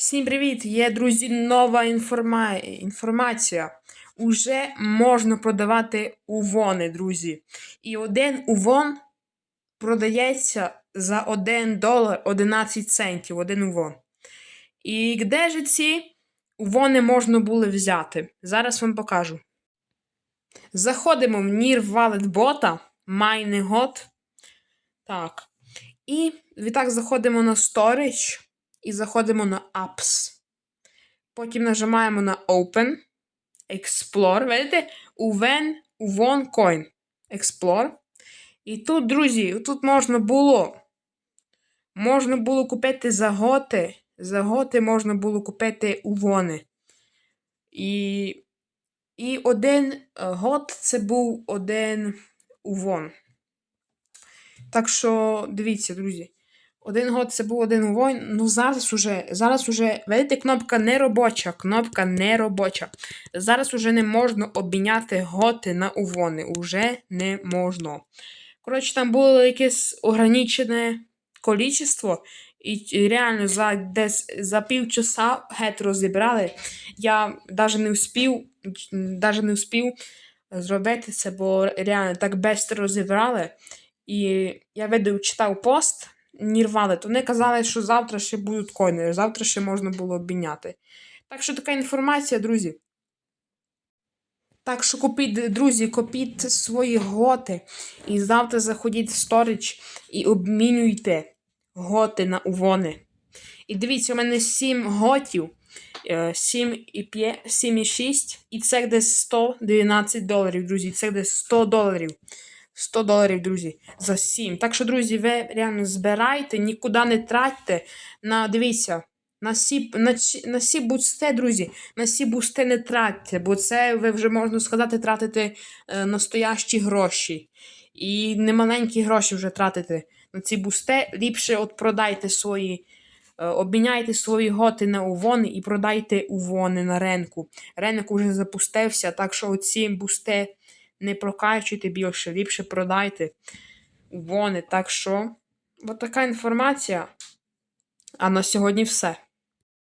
Всім привіт! Є, друзі, нова інформа... інформація. Уже можна продавати увони, друзі. І один увон продається за 1 долар 11 центів. Один увон. І де ж ці увони можна було взяти? Зараз вам покажу. Заходимо в Nir Wallet бота, MineGod. Так. І відтак заходимо на Storage і заходимо на Apps. Потім нажимаємо на Open, Explore. Видите? Uven, Uvon Coin. Explore. І тут, друзі, тут можна було. Можна було купити за готи. За готи можна було купити увони. І, і один е, год це був один увон. Так що, дивіться, друзі. Один год це був один воїн. Ну зараз уже, зараз уже, видите, кнопка не робоча. Кнопка не робоча. Зараз уже не можна обміняти готи на увони. Уже не можна. Коротше, там було якесь ограничене количество. І реально за десь за півчаса гет розібрали. Я навіть не вспів, навіть не вспів зробити це, бо реально так швидко розібрали. І я видав, читав пост. Нірвали, то вони казали, що завтра ще будуть коїни, завтра ще можна було обміняти. Так що така інформація, друзі. Так що купіть, друзі, купіть свої готи. І завтра заходіть в сторіч і обмінюйте готи на увони. І дивіться, у мене 7 готів, 7 і 5, 7 і 6, і це десь 112 доларів, друзі. Це десь 100 доларів. 100 доларів, друзі, за 7. Так що, друзі, ви реально збирайте, нікуди не тратьте. На, Дивіться, на сі, на, на сі бусте, друзі, на сі бусте не тратьте, бо це ви вже, можна сказати, тратите е, настоящі гроші. І не маленькі гроші вже тратите на ці бусте. Ліпше от продайте свої. е, Обміняйте свої готи на увони і продайте увони на ринку. Ринок уже запустився, так що оці бусте не прокачуйте більше, ліпше продайте вони. Так що, от така інформація. А на сьогодні все.